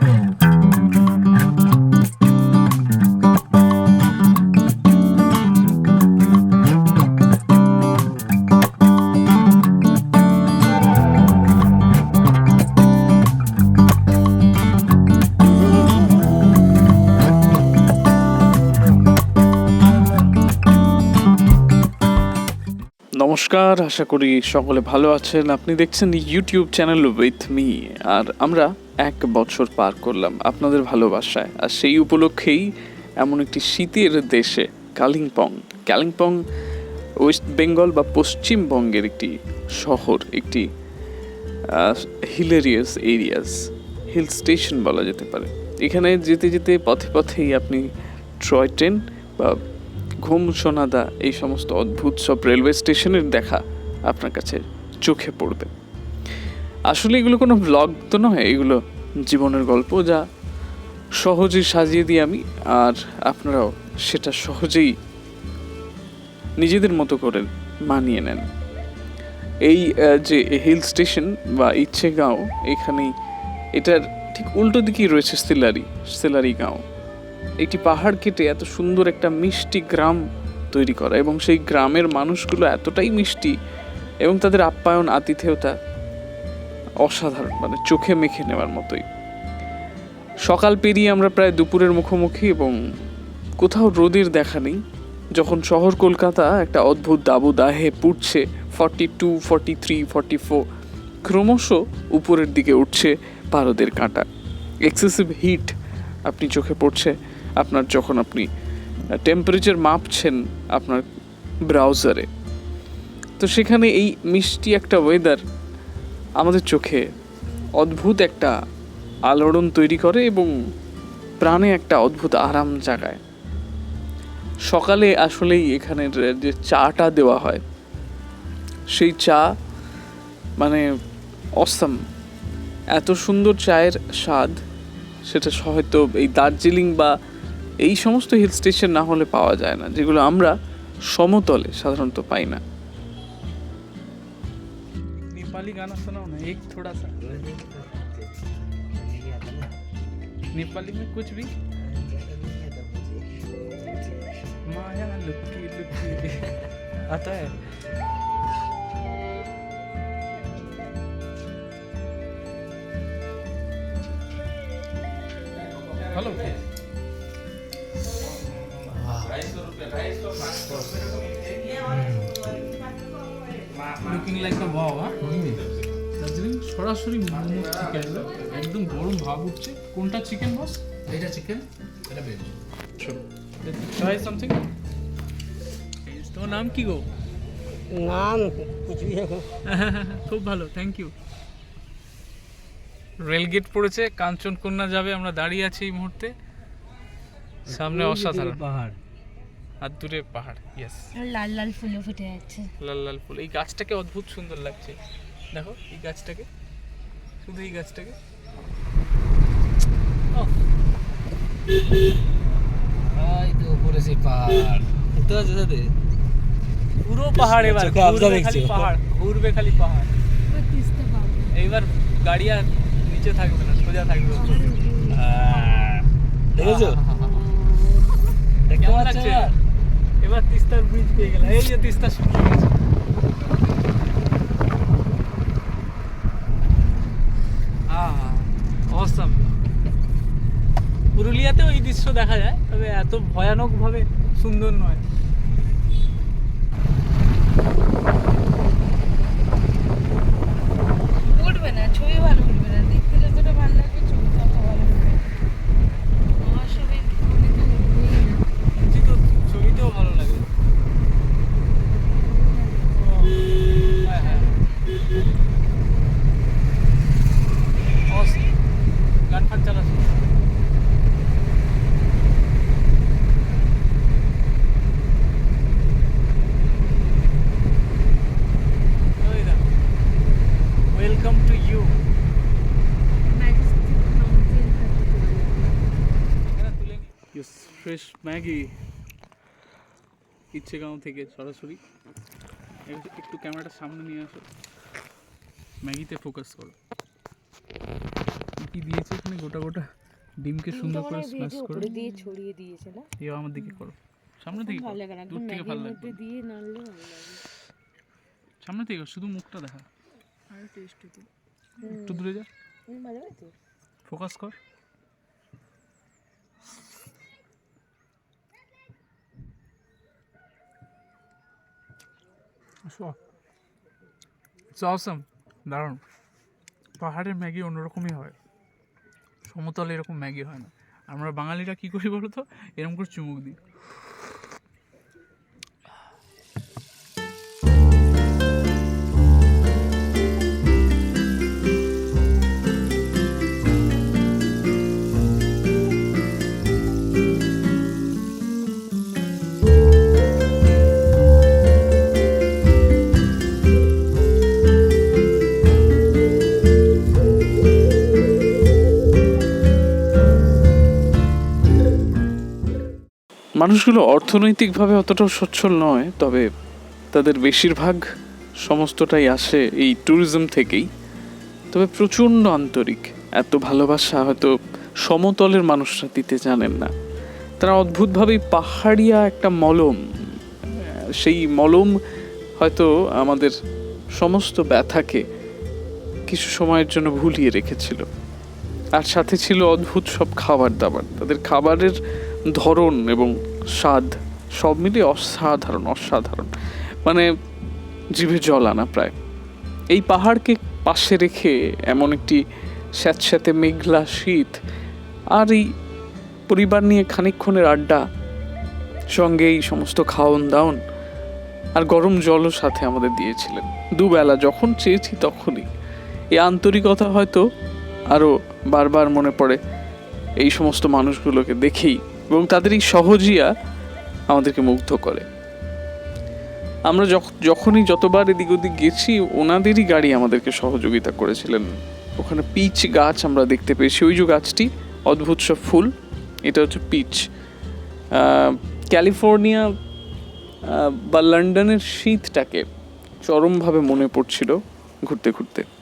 and নমস্কার, আশা করি সকলে ভালো আছেন। আপনি দেখছেন ইউটিউব চ্যানেল উইথ মি আর আমরা এক বছর পার করলাম আপনাদের ভালোবাসায়। আর সেই উপলক্ষেই এমন একটি শীতের দেশে কালিম্পং। কালিম্পং, ওয়েস্ট বেঙ্গল বা পশ্চিমবঙ্গের একটি শহর, একটি হিলেরিয়াস এরিয়াস হিল স্টেশন বলা যেতে পারে। এখানে যেতে যেতে পথে পথেই আপনি ট্রয় ট্রেন বা ঘুম সোনাদা এই সমস্ত অদ্ভুত সব রেলওয়ে স্টেশনের দেখা আপনার কাছে চোখে পড়বে। আসলে এগুলো কোনো ব্লগ তো নয়, এগুলো জীবনের গল্প যা সহজেই সাজিয়ে দিই আমি আর আপনারাও সেটা সহজেই নিজেদের মতো করে মানিয়ে নেন। এই যে হিল স্টেশন বা ইচ্ছে গাঁও এখানেই, এটার ঠিক উল্টো দিকেই রয়েছে সিলারি সিলারি গাঁও। একটি পাহাড় কেটে এত সুন্দর একটা মিষ্টি গ্রাম তৈরি করা এবং সেই গ্রামের মানুষগুলো এতটাই মিষ্টি এবং তাদের আপ্যায়ন, আতিথেয়তা অসাধারণ মানে চোখে মেখে নেওয়ার মতোই। সকাল পেরিয়ে আমরা প্রায় দুপুরের মুখোমুখি এবং কোথাও রোদের দেখা নেই। যখন শহর কলকাতা, একটা অদ্ভুত দাবু দাহে পুড়ছে forty two forty three forty four ক্রমশ উপরের দিকে উঠছে পারদের কাঁটা। এক্সেসিভ হিট আপনি চোখে পড়ছে। আপনার যখন আপনি টেম্পারেচার মাপছেন আপনার ব্রাউজারে তো সেখানে এই মিষ্টি একটা ওয়েদার আমাদের চোখে অদ্ভুত একটা আলোড়ন তৈরি করে এবং প্রাণে একটা অদ্ভুত আরাম জাগায়। সকালে আসলেই এখানের যে চাটা দেওয়া হয়, সেই চা মানে অসাম এত সুন্দর চায়ের স্বাদ, সেটা হয়তো এই দার্জিলিং বা এই সমস্ত হিল স্টেশন না হলে পাওয়া যায় না যেগুলো আমরা সমতলে সাধারণত পাই না नेपाली गाना सुनाओ ना एक थोड़ा सा नेपाली में कुछ भी माया लुकी लुकी आता है looking like a wow হ্যাঁ দার্জিলিং সরাসরি মোমো থেকে আসলো একদম গরম ভাব উঠছে। কোনটা চিকেন বস এটা চিকেন এটা বেজ ট্রাই সামথিং তোমার নাম কি গো? নাম খুব ভালো থ্যাংক ইউ রেলগেট পড়েছে কাঞ্চনকন্যা যাবে আমরা দাঁড়িয়ে আছি এই মুহূর্তে। সামনে অসাধারণ। পাহাড়। আর দূরে পাহাড় ইয়েস লাল লাল ফুলও ফুটে যাচ্ছে। লাল লাল ফুল এই গাছটাকে অদ্ভুত সুন্দর লাগছে। দেখো এই গাছটাকে শুধু এই গাছটাকে। তো উপরে সেই পাহাড়। দেখতে পাচ্ছ সাথে পুরো পাহাড় এবার ঘুরবে খালি পাহাড় ঘুরবে খালি পাহাড়। এইবার গাড়ি আর নিচে থাকবে না সোজা থাকবে উপরে। দেখেছ? দেখতে পাচ্ছ লাগছে? এবার? তিস্তার ব্রিজ পেয়ে গেলাম। এই যে তিস্তা শুকিয়ে গেছে। অসম পুরুলিয়াতেও এই দৃশ্য দেখা যায়, তবে এত ভয়ানকভাবে সুন্দর নয় উঠবে না ছবি ভালো উঠবে না দেখতে যতটা ভালো লাগবে ছবি তত ভালো উঠবে আমার ছবি ফোনে তো উঠবেই না বলছি তো ছবিতেও ভালো লাগে ও, হ্যাঁ, হ্যাঁ। Awesome. গান ফান চালাচ্ছে welcome to you majestic mountain views fresh Maggi Ichhe Gaon থেকে সরাসরি। একটু- ক্যামেরাটা সামনে নিয়ে আসো। ম্যাগিতে ফোকাস করো। কি দিয়েছে এখানে? গোটা গোটা ডিমকে সুন্দর করে স্ম্যাশ করে। উপরে দিয়ে ছড়িয়ে দিয়েছে না? এবার আমার দিকে করো। সামনে থেকে ভালো। লাগে না দূর থেকে ভালো দিয়ে নাড়লে ভালো লাগে। সামনে থেকে শুধু মুখটা দেখা। একটু দূরে যা। ফোকাস কর। অসম দারুণ। পাহাড়ের ম্যাগি অন্যরকমই হয়। সমতলে এরকম ম্যাগি হয় না। আমরা বাঙালিরা কী করি বলো তো এরকম করে চুমুক দিই। মানুষগুলো অর্থনৈতিকভাবে অতটাও সচ্ছল নয়, তবে তাদের বেশিরভাগ সমস্তটাই আসে এই ট্যুরিজম থেকেই। তবে প্রচণ্ড আন্তরিক, এত ভালোবাসা হয়তো সমতলের মানুষরা দিতে জানেন না। তারা অদ্ভুতভাবেই পাহাড়িয়া একটা মলম, সেই মলম হয়তো আমাদের সমস্ত ব্যথাকে কিছু সময়ের জন্য ভুলিয়ে রেখেছিল। আর সাথে ছিল অদ্ভুত সব খাবার দাবার। তাদের খাবারের ধরন এবং স্বাদ, সব মিলিয়ে অসাধারণ অসাধারণ। মানে জিভে জল আনা প্রায়। এই পাহাড়কে পাশে রেখে এমন একটি স্যাঁতস্যাঁতে মেঘলা শীত আর এই পরিবার নিয়ে খানিকক্ষণের আড্ডা, সঙ্গে এই সমস্ত খাওয়ন দাওন আর গরম জলও সাথে আমাদের দিয়েছিলেন। দুবেলা যখন চেয়েছি তখনই। এই আন্তরিকতা হয়তো আরও বারবার মনে পড়ে। এই সমস্ত মানুষগুলোকে দেখেই এবং তাদের এই সহজিয়া আমাদেরকে মুগ্ধ করে। আমরা যখ- যখনই যতবার এদিক ওদিক গেছি, ওনাদেরই গাড়ি আমাদেরকে সহযোগিতা করেছিলেন। ওখানে পিচ গাছ আমরা দেখতে পেয়েছি। ওই যে গাছটি, অদ্ভুত সব ফুল, এটা হচ্ছে পিচ। ক্যালিফোর্নিয়া বা লন্ডনের শীতটাকে চরমভাবে মনে পড়ছিল ঘুরতে ঘুরতে।